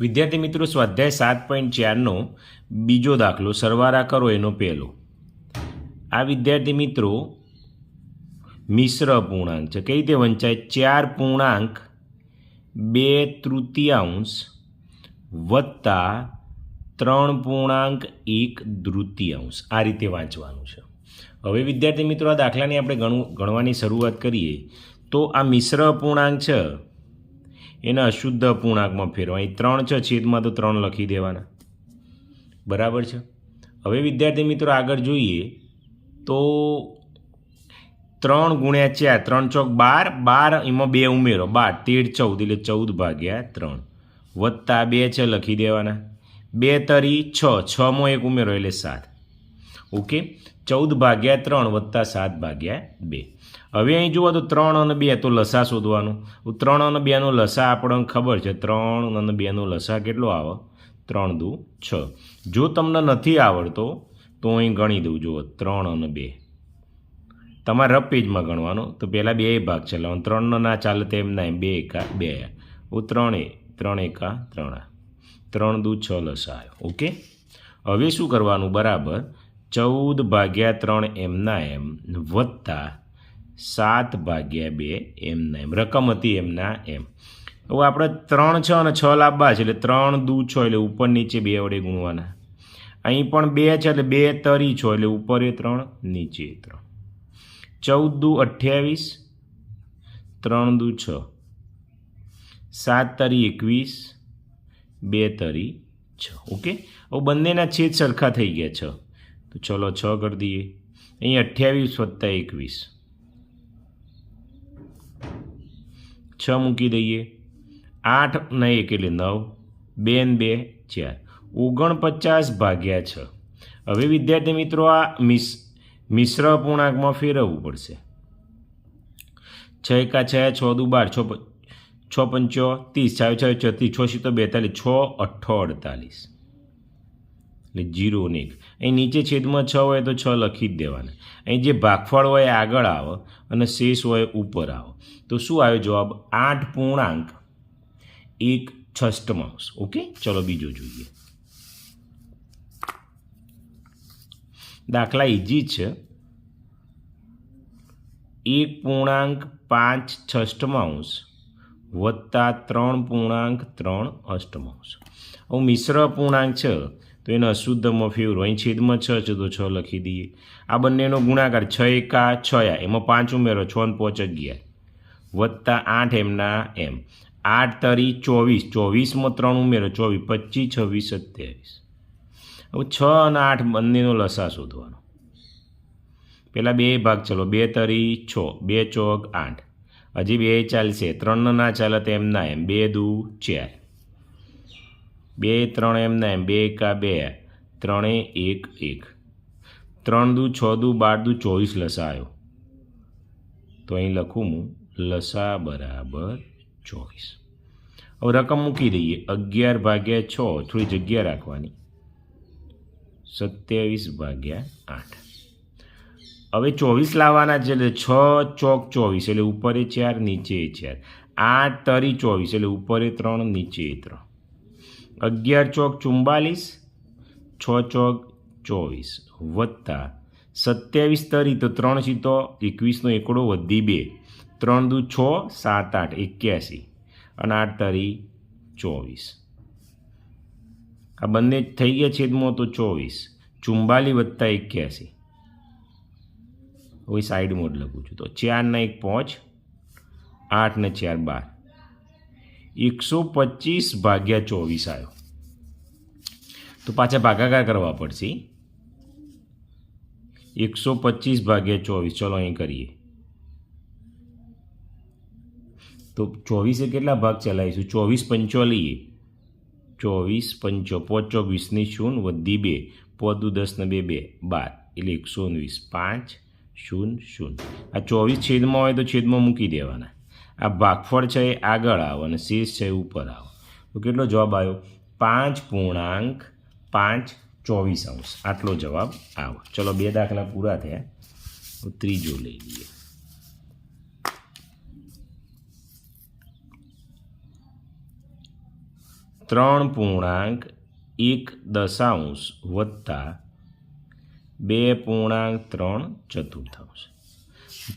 વિદ્યાર્થી મિત્રો, સ્વાધ્યાય સાત પોઈન્ટ ચારનો બીજો દાખલો સરવારા કરો એનો પહેલો. આ વિદ્યાર્થી મિત્રો, મિશ્ર પૂર્ણાંક છે. કઈ રીતે વંચાય? ચાર પૂર્ણાંક, બે તૃતીયાંશ વત્તા ત્રણ પૂર્ણાંક, એક તૃતીયાંશ આ રીતે વાંચવાનું છે. હવે વિદ્યાર્થી મિત્રો, આ દાખલાની આપણે ગણવાની શરૂઆત કરીએ. તો આ મિશ્ર પૂર્ણાંક છે. એને અશુદ્ધ પૂર્ણાંકમાં ફેરવા અહીં ત્રણ છે છેદમાં તો ત્રણ લખી દેવાના. બરાબર છે? હવે વિદ્યાર્થી મિત્રો આગળ જોઈએ તો ત્રણ ગુણ્યા ચાર, ત્રણ ચોક બાર બાર એમાં બે ઉમેરો. બાર, તેર, ચૌદ, એટલે ચૌદ ભાગ્યા ત્રણ. વત્તા બે છે લખી દેવાના. બે તરી છ છમાં એક ઉમેરો એટલે સાત. ઓકે? ચૌદ ભાગ્યા ત્રણ વત્તા સાત ભાગ્યા બે. હવે અહીં જુઓ તો ત્રણ અને બે તો લસા શોધવાનું. ત્રણ અને બેનો લસા આપણને ખબર છે, ત્રણ અને બેનો લસા કેટલો આવે? ત્રણ દુ છ. જો તમને નથી આવડતો, તો અહીં ગણી દઉં, જુઓ, ત્રણ અને બે. તમારે રફ પેજમાં ગણવાનો. તો પહેલાં બે ભાગ ચલાવવાનો ત્રણનો ના ચાલે તેમ ના બે એકા, બે. હું ત્રણે, ત્રણ એકા, ત્રણ. ત્રણ દુ છ લસા આવ્યો, ઓકે? હવે શું કરવાનું? બરાબર, ચૌદ ભાગ્યા ત્રણ એમના એમ વત્તા સાત ભાગ્યા બે એમના એમ રકમ હતી એમના એમ. હવે આપણે ત્રણ છ અને છ લાંબા છે એટલે ત્રણ દુ છ એટલે ઉપર નીચે બે વડે ગુણવાના. અહીં પણ બે છે એટલે બે તરી છ એટલે ઉપર એ ત્રણ, નીચે ત્રણ. ચૌદ દુ અઠ્યાવીસ, ત્રણ દુ છ. સાત તરી એકવીસ, બે તરી છ. ઓકે? હવે બંનેના છેદ સરખા થઈ ગયા છ. તો ચલો છ કરી દઈએ. અહીં અઠ્યાવીસ વત્તા એકવીસ. છ મૂકી દઈએ. આઠ ને એક એટલે નવ. બે ને બે, ચાર. ઓગણપચાસ ભાગ્યા છ. હવે વિદ્યાર્થી મિત્રો આ મિસ, મિશ્ર પૂર્ણાંકમાં ફેરવવું પડશે. છ એકા છ છ દુ બાર, છ છ પંચો, ત્રીસ. છ છ છત્રીસ છ સિત્તો બેતાલીસ, છ, અઠ્ઠો અડતાલીસ. એટલે જીરો ને એક. અહીં નીચે છેદમાં છ હોય તો છ લખી જ દેવાના. અહીં જે ભાગફળ હોય આગળ આવે અને શેષ હોય ઉપર આવે. તો શું આવ્યો જવાબ? આઠ પૂર્ણાંક એક છષ્ટમાંશ ઓકે? ચલો બીજો જોઈએ. દાખલા ઇઝી છે. એક પૂર્ણાંક પાંચ છષ્ટમાંશ વત્તા ત્રણ પૂર્ણાંક ત્રણ અષ્ટમાંશ હવે મિશ્ર પૂર્ણાંક છે. તો એને અશુદ્ધમાં અહીં છેદમાં છ છે છ લખી દઈએ. આ બંનેનો ગુણાકાર છ એકા છયા એમાં પાંચ ઉમેરો, છ ને પાંચ અગિયાર. વત્તા આઠ એમના એમ. આઠ તરી ચોવીસ. ચોવીસમાં ત્રણ ઉમેરો, ચોવીસ, પચીસ, છવ્વીસ, સત્યાવીસ. હવે છ અને આઠ બંનેનો લસા શોધવાનો. પહેલાં બે ભાગ ચલો. બે તરી છ, બે ચોક આઠ. હજી બે ચાલશે. ત્રણનો ના ચાલે તો એમ ના એમ. બે દુ ચાર. બે ત્રણ એમ ના એમ, બે એકા બે, ત્રણે એક એક. ત્રણ દુ છ દુ બાર દુ ચોવીસ લસા આવ્યો તો અહીં લખું હું, લસા બરાબર ચોવીસ. હવે રકમ મૂકી દઈએ, અગિયાર ભાગ્યા છ, થોડી જગ્યા રાખવાની. સત્યાવીસ ભાગ્યા આઠ. હવે ચોવીસ લાવવાના છે એટલે છ ચોક ચોવીસ, એટલે ઉપરે ચાર, નીચે ચાર. આઠ તરી ચોવીસ, એટલે ઉપરે ત્રણ, નીચે ત્રણ. અગિયાર ચોક ચુમ્બાલીસ છ ચોક ચોવીસ વત્તા સત્યાવીસ તરી તો ત્રણ સીતો એકવીસનો એકડો વધી બે. ત્રણ દુ છ, સાત આઠ, એક્યાસી અને આઠ તરી ચોવીસ. આ બંને થઈ ગયા છેદમાં તો ચોવીસ. ચુમ્બાલી વત્તા એક્યાસી. હવે સાઈડ મોડ લખું છું. તો ચારના એક પાંચ, આઠ ને ચાર બાર. એકસો પચીસ ભાગ્યા ચોવીસ આવ્યો તો પાછા ભાગાકાર કરવા પડશે. એકસો પચીસ ભાગ્યા ચોવીસ. ચલો અહીં કરીએ. તો ચોવીસે કેટલા ભાગ ચલાવીશું? ચોવીસ પંચો લઈએ. ચોવીસ પંચો પોચો વીસની શૂન્ય વધી બે. પોદુ દસને બે બે. બાર. એટલે એકસો વીસ પાંચ શૂન્ય શૂન્ય આ ચોવીસ છેદમાં હોય તો છેદમાં મૂકી દેવાના. આ ભાગફળ છે એ આગળ આવો અને શેષ છે એ ઉપર આવો. તો કેટલો જવાબ આવ્યો? પાંચ પૂર્ણાંક પાંચ ચોવીસ અંશ. આટલો જવાબ આવો. ચલો બે દાખલા પૂરા થયા. તો ત્રીજો લઈ લઈએ. ત્રણ પૂર્ણાંક એક દશાંશ વત્તા બે પૂર્ણાંક ત્રણ ચતુર્થાંશ.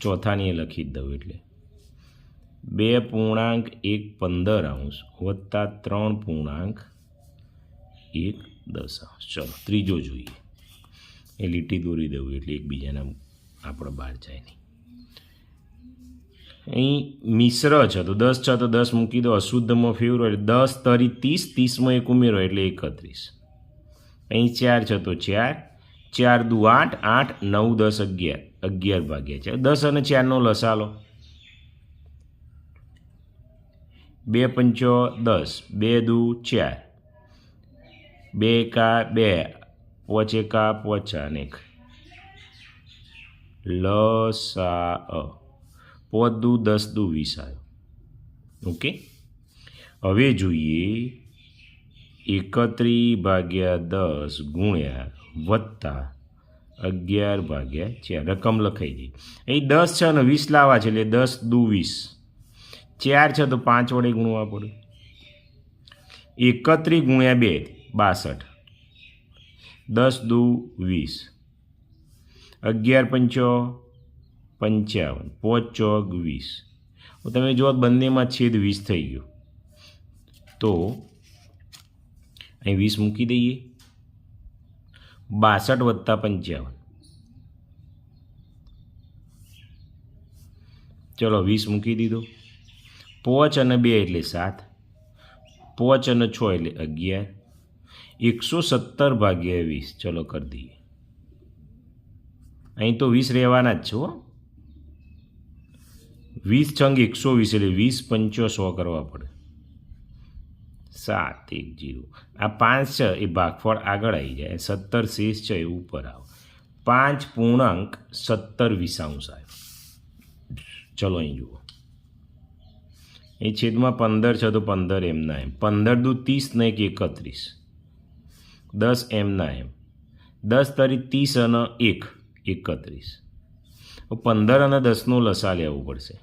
ચોથાની લખી દઉં એટલે. બે પૂર્ણાંક, એક પંદર અંશ, વત્તા ત્રણ પૂર્ણાંક, એક દશાંશ ચલો, ત્રીજો જોઈએ. એ લીટી દોરી દઉં એટલે એકબીજાના આપણે બહાર જાય નહીં. અહીં મિશ્ર છે, તો દસ છે તો દસ મૂકી દો, અશુદ્ધમાં ફેવરો એટલે દસ તરી ત્રીસ, ત્રીસમાં એક ઉમેરો એટલે એકત્રીસ. અહીં ચાર છે, તો ચાર. ચાર દુ આઠ આઠ નવ દસ અગિયાર અગિયાર ભાગ્યા છે દસ અને ચારનો લસાલો. બે પંચો દસ, બે દુ ચાર. બે એકા બે, પોચ એકા પોચા અને એક લસા અ. પોચ દુ દસ દુ વીસ આવ્યો ઓકે? હવે જોઈએ એકત્રીસ ભાગ્યા દસ ગુણ્યા વત્તા અગિયાર ભાગ્યા ચાર. રકમ લખાઈ ગઈ. અહીં દસ છે અને વીસ લાવવા છે, એટલે દસ દુ વીસ. ચાર છે તો પાંચ વડે ગુણવા પડે. એકત્રીસ ગુણ્યા બે, બાસઠ. દસ દુ વીસ. અગિયાર પંચો પંચાવન પોચ ચોક વીસ તમે જો બંનેમાં છેદ વીસ થઈ ગયો. તો અહીં વીસ મૂકી દઈએ. બાસઠ વત્તા પંચાવન. ચલો વીસ મૂકી દીધો. પોચ અને બે એટલે સાત. પોચ અને છ એટલે અગિયાર. એકસો સત્તર ભાગ્યા વીસ. ચલો કરી દઈએ. અહીં તો વીસ રહેવાના જ છો વીસ છંગ એકસો વીસ એટલે વીસ પંચો સો કરવા પડે. સાત, એક, જીરો. આ પાંચ છે, એ ભાગફળ આગળ આવી જાય. સત્તર શેષ છે, એ ઉપર આવે. પાંચ પૂર્ણાંક સત્તર વિસાંશ આવ્યો ચલો અહીં જુઓ. એ છેદમાં પંદર છે તો પંદર એમના એમ. પંદર દુ ત્રીસ ને એક એકત્રીસ. દસ એમના એમ. દસ તરી ત્રીસ અને એક એકત્રીસ. પંદર અને દસનો લસા લેવું પડશે.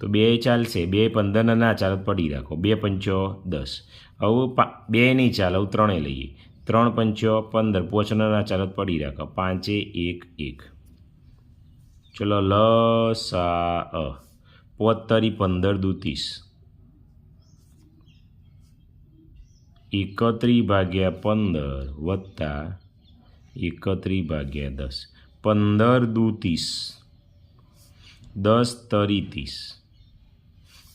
તો બે ચાલશે. બે પંદરને ના ચાલે પડી રાખો. બે પંચો દસ. હવે બે નહીં ચાલે હવે ત્રણે લઈએ. ત્રણ પંચો પંદર. પોચને ના ચાલે પડી રાખો. પાંચે એક એક. ચલો, લસા અ. પોતરી પંદર દુ ત્રીસ. એકત્રીસ ભાગ્યા પંદર વત્તા એકત્રીસ ભાગ્યા દસ. પંદર દુ ત્રીસ. દસ તરી ત્રીસ.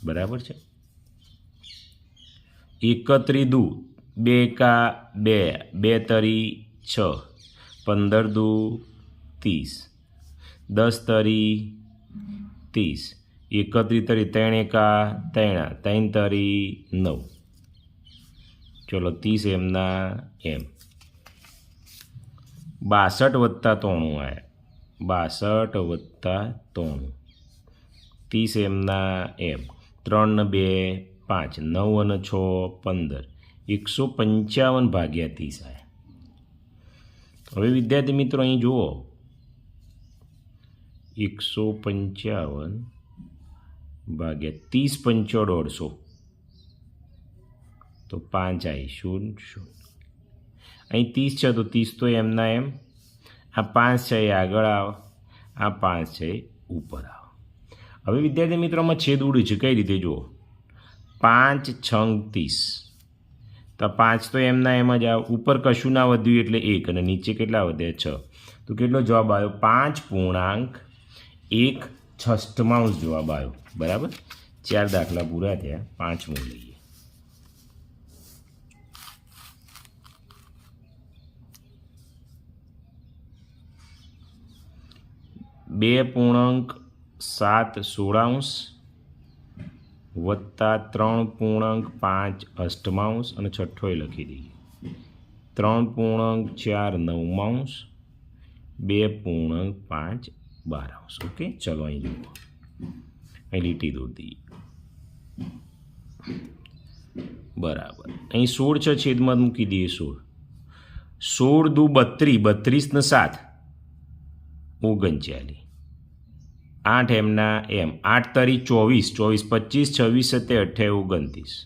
બરાબર છે? એકત્રી દુ બે કા બે બે તરી છ. પંદર દુ ત્રીસ. દસ તરી ત્રીસ. એકત્રી તરી ત્રણ એકા ત્રણા ત્રણ તરી નવ. ચલો ત્રીસ એમના એમ. બાસઠ વત્તા ત્રણું આવ્યા બાસઠ વત્તા ત્રણું. ત્રીસ એમના એમ. ત્રણ બે પાંચ, નવ અને છ પંદર. એકસો પંચાવન ભાગ્યા ત્રીસ આવ્યા હવે વિદ્યાર્થી મિત્રો અહીં જુઓ. એકસો પંચાવન ભાગ્યા ત્રીસ પંચો દોઢસો તો પાંચ આવી શૂન્ય શૂન્ય. અહીં ત્રીસ છે તો ત્રીસ તો એમના એમ. આ પાંચ છે આગળ આવો. આ પાંચ છે ઉપર આવો. હવે વિદ્યાર્થી મિત્રોમાં છેદ ઉડ્યું છે. કઈ રીતે જુઓ? પાંચ છંગ ત્રીસ. તો પાંચ તો એમના એમ જ આવે. ઉપર કશું ના વધ્યું એટલે એક અને નીચે કેટલા વધ્યા? છ. તો કેટલો જવાબ આવ્યો? પાંચ પૂર્ણાંક એક છઠ્ઠમાંશ જવાબ આવ્યો. બરાબર? ચાર દાખલા પૂરા થયા. પાંચમું લઈએ. બે પૂર્ણાંક સાત સોળાંશ વત્તા ત્રણ પૂર્ણાંક પાંચ અષ્ટમાંશ અને છઠ્ઠોએ લખી દઈએ. ત્રણ પૂર્ણાંક ચાર નવમાંશ, બે પૂર્ણાંક પાંચ બારાંશ ઓકે? ચલો, અહીં જુઓ. અહીં લીટી દોરી દઈએ બરાબર. અહીં સોળ છ છેદમાં મૂકી દઈએ સોળ. સોળ દુ બત્રીસ ને સાત. ઓગણચાલીસ. આઠ એમના એમ. આઠ તારીખ ચોવીસ. ચોવીસ પચીસ, છવ્વીસ સત્તે અઠ્યાવીસ, ઓગણત્રીસ.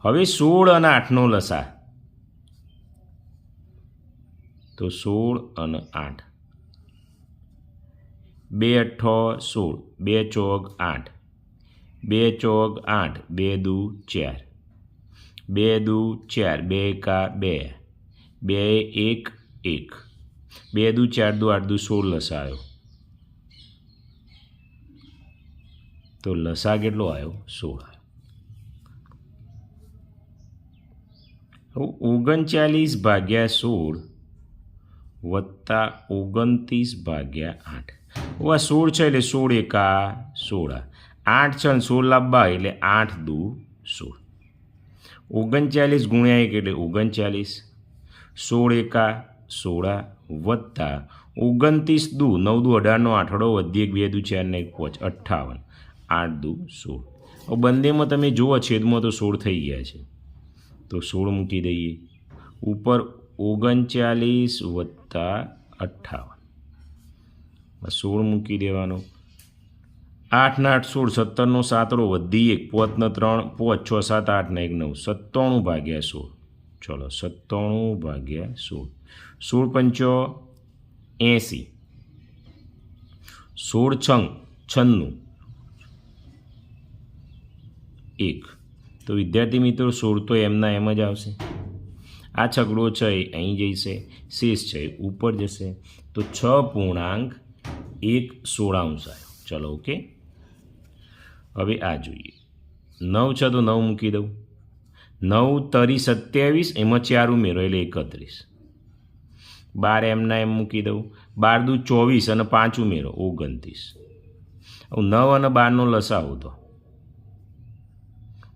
હવે સોળ અને આઠનો લસા. તો સોળ અને આઠ. બે અઠ્ઠો સોળ, બે ચોગ આઠ. બે ચોગ આઠ, બે દુ ચાર. બે દુ ચાર, બે એકા બે. બે એક એક. બે દુ ચાર, દુ આઠ, દુ સોળ લસા આવ્યો તો લસા કેટલો આવ્યો સોળ આવ્યો ઓગણચાલીસ ભાગ્યા સોળ વત્તા ઓગણત્રીસ ભાગ્યા આઠ. હવે સોળ છે એટલે સોળ એકા સોળા. આઠ છ ને સોળ લાંબા એટલે આઠ દુ સોળ. ઓગણચાલીસ ગુણ્યા એક એટલે ઓગણચાલીસ. સોળ એકા સોળા વત્તા ઓગણત્રીસ દુ નવ દુ અઢારનો આઠડો વધી એક, બે દુ ચાર એક પાંચ અઠ્ઠાવન. આઠ દુ સોળ. હવે બંનેમાં તમે જુઓ છેદમાં તો સોળ થઈ ગયા છે. તો સોળ મૂકી દઈએ. ઉપર ઓગણચાલીસ વત્તા અઠ્ઠાવન. સોળ મૂકી દેવાનો. આઠના આઠ સોળ સત્તરનો સાતડો વધી એક પોતનો ત્રણ પોચ છ, સાત આઠને એક નવ, સત્તાણું ભાગ્યા સોળ. ચલો, સત્તાણું ભાગ્યા સોળ. સોળ પંચો એંસી. સોળ છંગ, છન્નું. એક. તો વિદ્યાર્થી મિત્રો, સોળ તો એમના એમ જ આવશે. આ છગડો છે એ અહીં જઈશે, શેષ છે એ ઉપર જશે. તો છ પૂર્ણાંક એક સોળાંશ આવ્યો ચલો, ઓકે? હવે આ જોઈએ. નવ છે તો નવ મૂકી દઉં. નવ તરી સત્યાવીસ, એમાં ચાર ઉમેરો, એટલે એકત્રીસ. બાર એમના એમ મૂકી દઉં. બાર દુ ચોવીસ અને પાંચ ઉમેરો, ઓગણત્રીસ. નવ અને બારનો લસાવો તો.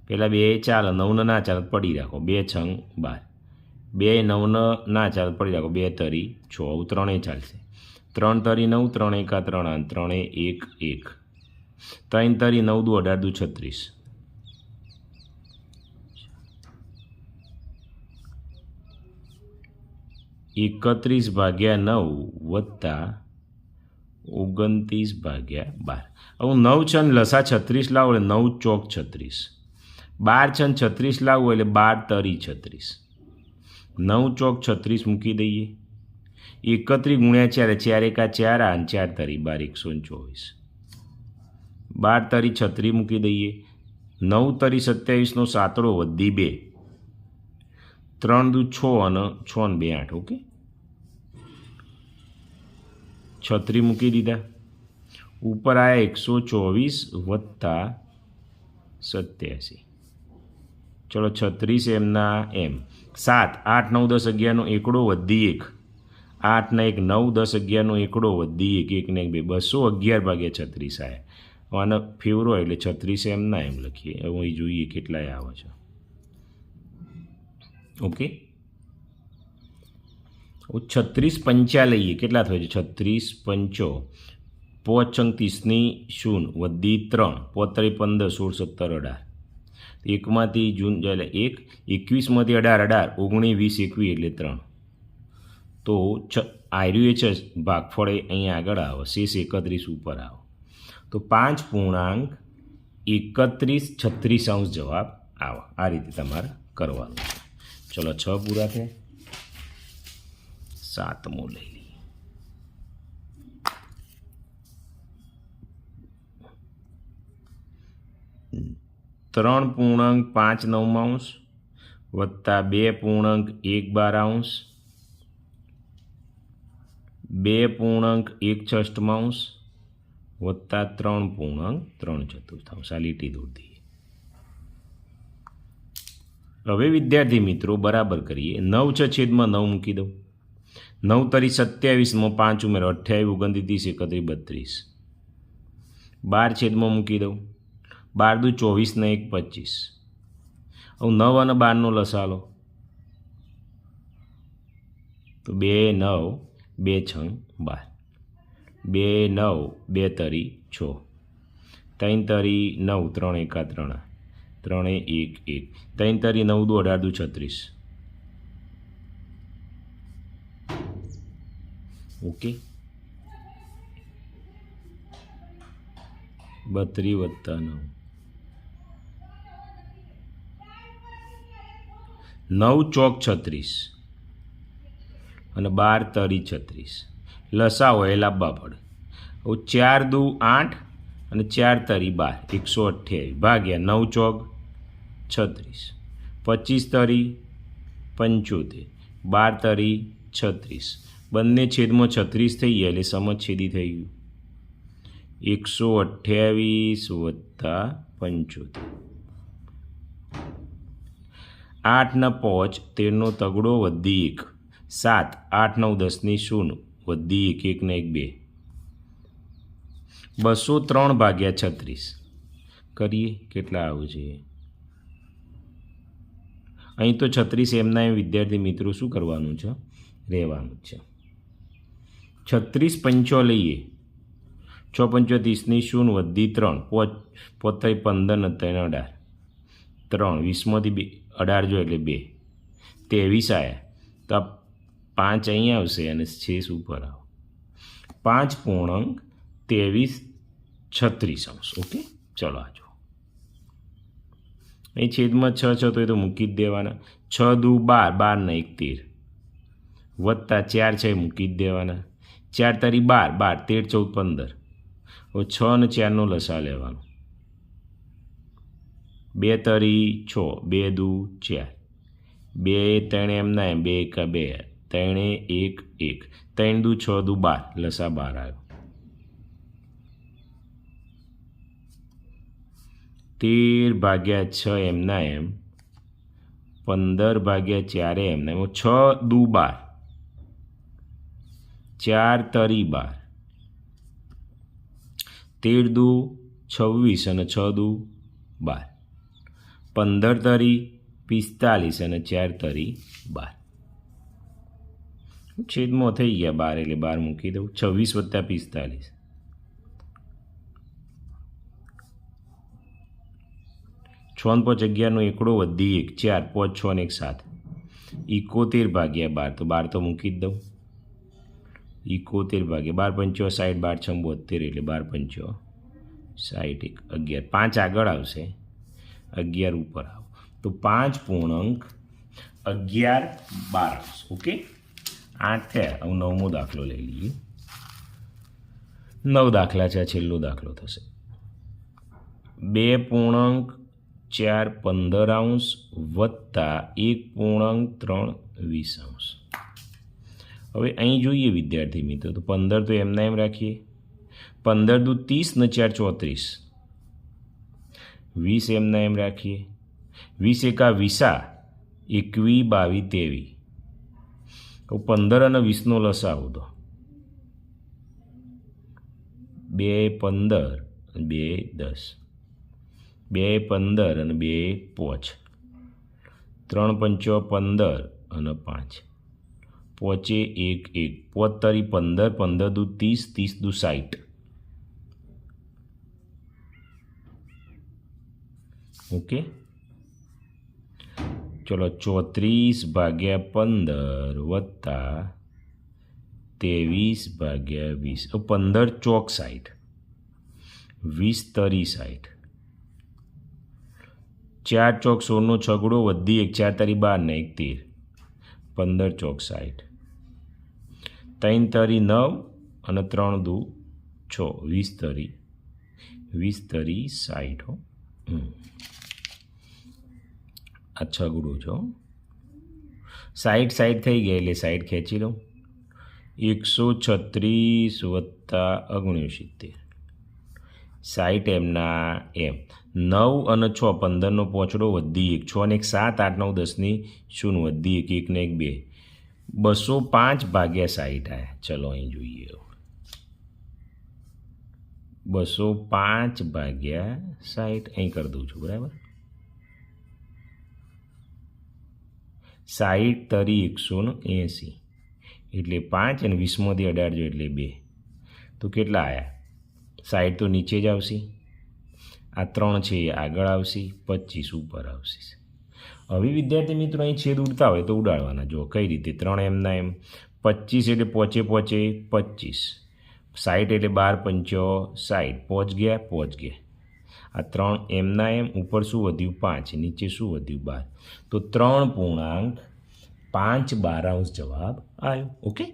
પહેલાં બે ચાલે, નવને ના ચાલે, પડી રાખો. બે છંગ બાર. બે નવને ના ચાલ, પડી રાખો બે તરી, છ આવું ત્રણેય ચાલશે. ત્રણ તરી નવ, ત્રણ એકા ત્રણ આઠ ત્રણે એક એક. ત્રણ તરી નવ દુ અઢાર દુ છત્રીસ. એકત્રીસ ભાગ્યા નવ વત્તા ઓગણત્રીસ ભાગ્યા બાર. હવે નવ છે ને લસા છત્રીસ લાવો, એટલે નવ ચોક છત્રીસ. બાર છે ને છત્રીસ લાવવું એટલે બાર તરી છત્રીસ. નવ ચોક છત્રીસ મૂકી દઈએ. એકત્રીસ ગુણ્યા ચાર ચાર એકા ચાર આ ચાર તરી, બાર એકસો ચોવીસ. બાર તરી છત્રી મૂકી દઈએ. નવ તરી સત્યાવીસનો સાતડો વધી બે. ત્રણ દુ છ અને છ બે આઠ, ઓકે? છત્રી મૂકી દીધા. ઉપર આયા એકસો ચોવીસ વત્તા સત્યાસી. ચલો છત્રીસ એમના એમ. સાત, આઠ, નવ, દસ, અગિયારનો એકડો વધી એક. આઠના એક, નવ, દસ, અગિયારનો એકડો વધી એક. એક ને એક, બે. બસો અગિયાર ભાગ્યા છત્રીસ આવે આને ફેવરો એટલે છત્રીસ એમના એમ લખીએ. હવે અહીં જોઈએ કેટલાય આવે છે. ઓકે? છત્રીસ પંચા લઈએ. કેટલા થાય છે? છત્રીસ પંચો. પોચંગ ત્રીસની શૂન વધી ત્રણ. પોતરી પંદર સોળ સત્તર અઢાર. એકમાંથી જૂન, એટલે એક, એકવીસમાંથી અઢાર અઢાર ઓગણીસ વીસ, એકવીસ, એટલે ત્રણ. તો છ આર્યુ છ ભાગફળ એ અહીંયા આગળ આવો. શેષ એકત્રીસ ઉપર આવો. તો પાંચ પૂર્ણાંક એકત્રીસ છત્રીસ અંશ જવાબ આવો. આ રીતે તમારે કરવાનું ચલો છ પૂરા થયા. સાતમો લઈ લઈએ ત્રણ પૂર્ણાંક પાંચ નવમાંશ વત્તા બે પૂર્ણાંક એક બારાંશ બે પૂર્ણાંક એક છષ્ટમાંશ વત્તા ત્રણ પૂર્ણાંક ત્રણ ચતુર્થાંશ. આ લીટી દૂર હવે વિદ્યાર્થી મિત્રો બરાબર કરીએ. નવ છ છેદમાં નવ મૂકી દઉં. નવ તરી સત્યાવીસમાં પાંચ ઉમેરો અઠ્યાવીસ, ઓગણત્રીસ, એકત્રીસ, બત્રીસ. બાર છેદમાં મૂકી દઉં. બાર દુ ચોવીસ ને એક પચીસ. હવે નવ અને બારનો લસાલો. તો બે નવ, બે છંગ બાર. બે નવ, બે તરી, છ. ત્રણ તરી, નવ, ત્રણ એકા ત્રણ ત્રણે એક એક. ત્રણ તરી, નવ દુ અઢાર દુ, છત્રીસ. ઓકે. બત્રી વત્તા નવ. નવ ચોક છત્રીસ અને બાર તરી છત્રીસ. લસા હોય લાવવા પડે ચાર દુ આઠ અને ચાર તરી બાર. એકસો અઠ્યાવીસ. ભાગ્યા નવ ચોક છત્રીસ. પચીસ તરી પંચોતેર. બાર તરી છત્રીસ. બંને છેદમાં છત્રીસ થઈ ગયા એટલે સમછેદી થઈ ગયું. એકસો અઠ્યાવીસ વત્તા પંચોતેર. આઠના પોચ તેરનો તગડો, વધી એક. સાત, આઠ નવ દસની શૂન્ય, વધી એક એક ને એક, બે. બસો ત્રણ ભાગ્યા છત્રીસ. કરીએ, કેટલા આવું છે? અહીં તો છત્રીસ એમના એમ વિદ્યાર્થી મિત્રો શું કરવાનું છે? રહેવાનું છે. છત્રીસ પંચો લઈએ. છ પંચો ત્રીસની શૂન્ય, વધી ત્રણ. પોચ પોતે પંદર ને ત્રણ અઢાર. ત્રણ, વીસમાંથી બે. અઢાર જો એટલે બે. ત્રેવીસ આવ્યા તો આ પાંચ અહીં આવશે અને છેસ ઉપર આવો. પાંચ પૂર્ણાંક ત્રેવીસ છત્રીસ અંશ. ઓકે? ચલો આજો અહીં છેદમાં છ છ તો એ તો મૂકી જ દેવાના. છ દુ બાર બાર ને એક તેર વત્તા ચાર છે મૂકી જ દેવાના. ચાર તારી બાર બાર, તેર, ચૌદ, પંદર. છ અને ચારનો લસા લેવાનો. બે તરી છ, બે દુ ચાર. બે ત્રણે એમના એમ, બે એક બે. ત્રણે એક એક. ત્રણ દુ છ, દુ બાર. લસા બાર આવ્યો. તેર ભાગ્યા છ એમના એમ. પંદર ભાગ્યા ચારે એમના એમ. છ દુ બાર. ચાર તરી બાર. તેર દુ છવ્વીસ અને છ દુ બાર. પંદર તરી, પિસ્તાલીસ અને ચાર તરી બાર. છેદમાં થઈ ગયા બાર એટલે બાર મૂકી દઉં. છવ્વીસ વત્તા પિસ્તાલીસ. છ ને પાંચ અગિયારનો એકડો વધી એક, ચાર, પાંચ, છ ને એક, સાત. ઇકોતેર ભાગ્યા બાર, તો બાર તો મૂકી જ દઉં. ઇકોતેર ભાગ્યા બાર પંચો સાઠ બાર, છ બોતેર એટલે બાર પંચો સાઠ એક, અગિયાર. પાંચ આગળ આવશે. અગિયાર ઉપર આવો. તો પાંચ પૂર્ણાંક અગિયાર બાર ઓકે? આઠ થયા હવે નવમો દાખલો લઈ લઈએ. નવ દાખલા છે છેલ્લો દાખલો થશે. બે પૂર્ણાંક, ચાર પંદર અંશ, વત્તા એક પૂર્ણાંક, ત્રણ વીસ અંશ. હવે અહીં જોઈએ વિદ્યાર્થી મિત્રો, તો પંદર તો એમના એમ રાખીએ. પંદર દુ ત્રીસ ને ચાર ચોત્રીસ. વીસ એમના એમ રાખીએ. વીસ એકા વીસા, એકવી બાવી તેવી. પંદર અને વીસનો લસા તો. બે પંદર બે દસ. બે પંદર અને બે પોચ. ત્રણ પંચો પંદર અને પાંચ. પોચે એક એક. પોચ તરી પંદર પંદર દુ ત્રીસ ત્રીસ દુ સાઠ ઓકે. ચલો ચોત્રીસ ભાગ્યા પંદર વત્તા ત્રેવીસ ભાગ્યા વીસ. પંદર ચોક સાઠ વીસ તરી સાઠ ચાર ચોક સોળનો છગડો, વધી એક, ચાર તારી બાર ને એક તેર. પંદર ચોક સાઠ ત્રણ તરી નવ અને ત્રણ દુ છ. વીસ તરી. વીસ તરી સાઠ હો. આ છગડું છો. સાઈડ સાઈડ થઈ ગઈ એટલે સાઈડ ખેંચી લઉં. એકસો છત્રીસ વત્તા ઓગણસિત્તેર. સાઈઠ એમના એમ. નવ અને છ પંદરનો પોચડો વધી એક, છ ને એક સાત, આઠ, નવ, દસની શૂન્ય વધી એક એકને એક બે. બસો પાંચ ભાગ્યા સાઠ આ ચલો અહીં જોઈએ. બસો પાંચ ભાગ્યા સાઠ અહીં કરી દઉં છું, બરાબર? સાઠ તરી એકસો ને એંસી. એટલે પાંચ અને વીસમાંથી અઢારજો એટલે બે. તો કેટલા આવ્યા સાઠ તો નીચે જ આવશે. આ ત્રણ છે આગળ આવશે, પચીસ ઉપર આવશે. હવે વિદ્યાર્થી મિત્રો અહીં છેદ ઉડતા હોય તો ઉડાડવાના. જો કઈ રીતે? ત્રણ એમના એમ. પચીસ એટલે પહોંચે પહોંચે પચીસ. સાઠ એટલે બાર પંચો સાઠ પહોંચ ગયા પહોંચ ગયા. આ ત્રણ એમના એમ ઉપર શું વધ્યું? પાંચ. નીચે શું વધ્યું? બાર. તો ત્રણ પૂર્ણાંક પાંચ બારાંશ જવાબ આવ્યો. ઓકે?